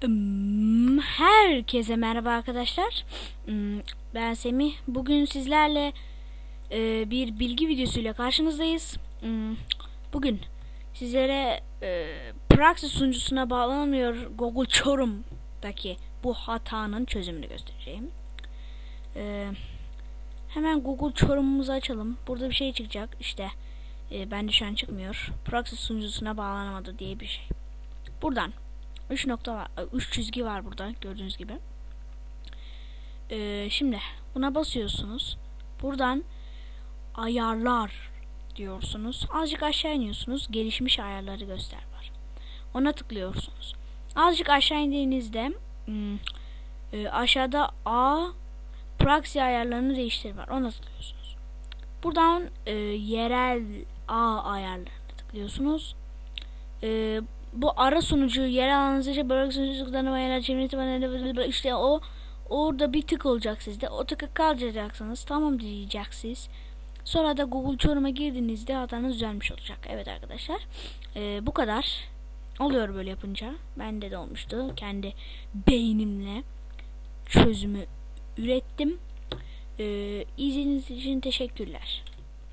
Herkese merhaba arkadaşlar. Ben Semih. Bugün sizlerle e, bir bilgi videosuyla karşınızdayız. Bugün sizlere e, Praxis sunucusuna bağlanamıyor Google Chorum'daki bu hatanın çözümünü göstereceğim. E, Hemen Google Chorum'umuzu açalım. Burada bir şey çıkacak. İşte bende şu an çıkmıyor. Praxis sunucusuna bağlanamadı diye bir şey. Buradan 3 nokta var. 3 çizgi var burada gördüğünüz gibi. Ee, şimdi buna basıyorsunuz. Buradan ayarlar diyorsunuz. Azıcık aşağı iniyorsunuz. Gelişmiş ayarları göster var. Ona tıklıyorsunuz. Azıcık aşağı indiğinizde hmm, e, aşağıda A proxy ayarlarını değiştir var. Ona tıklıyorsunuz. Buradan e, yerel A ayarlarına tıklıyorsunuz. E, bu ara sunucu yer alanınızca bölge sunucularını ayarlar çevresi işte o orada bir tık olacak sizde. O tıkı kaldıracaksınız. Tamam diyeceksiniz. Sonra da Google Chrome'a girdiğinizde hatanız düzelmiş olacak. Evet arkadaşlar. Ee, bu kadar. Oluyor böyle yapınca. Bende de olmuştu. Kendi beynimle çözümü ürettim. Ee, izlediğiniz için teşekkürler.